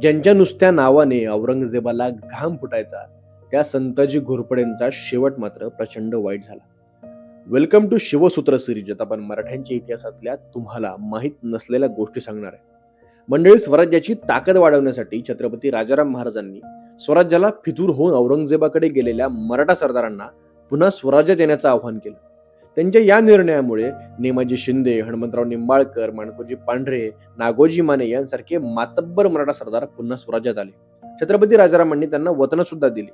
ज्यांच्या नुसत्या नावाने औरंगजेबाला घाम फुटायचा त्या संताजी घोरपडेंचा शेवट मात्र प्रचंड वाईट झाला. वेलकम टू शिवसूत्र सिरीज आपण मराठ्यांच्या इतिहासातल्या तुम्हाला माहीत नसलेल्या गोष्टी सांगणार आहे. मंडळी स्वराज्याची ताकद वाढवण्यासाठी छत्रपती राजाराम महाराजांनी स्वराज्याला फितूर होऊन औरंगजेबाकडे गेलेल्या मराठा सरदारांना पुन्हा स्वराज्यात येण्याचं आवाहन केलं. त्यांच्या या निर्णयामुळे नेमाजी शिंदे हनुमंतराव निंबाळकर माणकोजी पांढरे नागोजी माने यांसारखे मातब्बर मराठा सरदार पुन्हा स्वराज्यात आले. छत्रपती राजारामांनी त्यांना वतन सुद्धा दिली.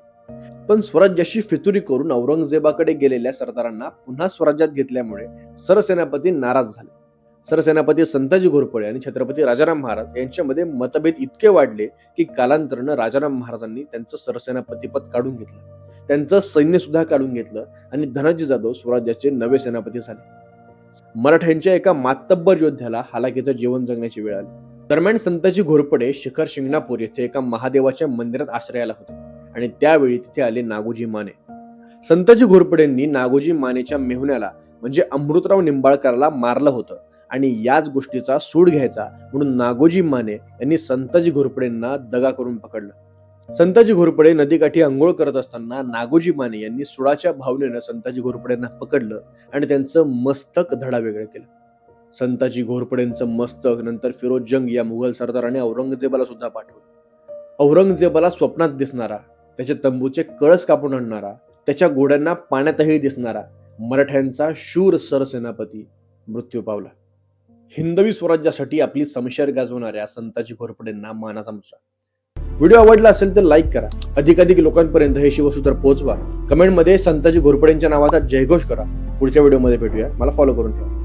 पण स्वराज्याशी फितुरी करून औरंगजेबाकडे गेलेल्या सरदारांना पुन्हा स्वराज्यात घेतल्यामुळे सरसेनापती नाराज झाले. सरसेनापती संताजी घोरपडे आणि छत्रपती राजाराम महाराज यांच्यामध्ये मतभेद इतके वाढले की कालांतरानं राजाराम महाराजांनी त्यांचं सरसेनापतीपद काढून घेतलं. त्यांचं सैन्य सुद्धा काढून घेतलं आणि धनाजी जाधव स्वराज्याचे नवे सेनापती झाले. मराठ्यांच्या एका मातब्बर योद्ध्याला हालाकीचं जीवन जगण्याची वेळ आली. दरम्यान संताजी घोरपडे शिखर शिंगणापूर येथे एका महादेवाच्या मंदिरात आश्रयाला होते आणि त्यावेळी तिथे आले नागोजी माने. संताजी घोरपडेंनी नागोजी मानेच्या मेहुण्याला म्हणजे अमृतराव निंबाळकरला मारलं होतं आणि याच गोष्टीचा सूड घ्यायचा म्हणून नागोजी माने यांनी संताजी घोरपडेंना दगा करून पकडलं. संताजी घोरपडे नदीकाठी अंघोळ करत असताना नागोजी माने यांनी सुडाच्या भावनेनं संताजी घोरपडेंना पकडलं आणि त्यांचं मस्तक धडा वेगळं केलं. संताजी घोरपडेंचं मस्तक नंतर फिरोज जंग या मुघल सरदाराने औरंगजेबाला सुद्धा पाठवलं. औरंगजेबाला स्वप्नात दिसणारा त्याच्या तंबूचे कळस कापून आणणारा त्याच्या घोड्यांना पाण्यातही दिसणारा मराठ्यांचा शूर सरसेनापती मृत्यू पावला. हिंदवी स्वराज्यासाठी आपली समशेर गाजवणाऱ्या संताजी घोरपडेंना मानाचा मुसरा व्हिडिओ आवडला असेल तर लाईक करा. अधिकाधिक लोकांपर्यंत हे शिवसूत्र पोहोचवा. कमेंटमध्ये संताजी घोरपडेंच्या नावाचा जयघोष करा. पुढच्या व्हिडिओमध्ये भेटूया. मला फॉलो करून ठेवा.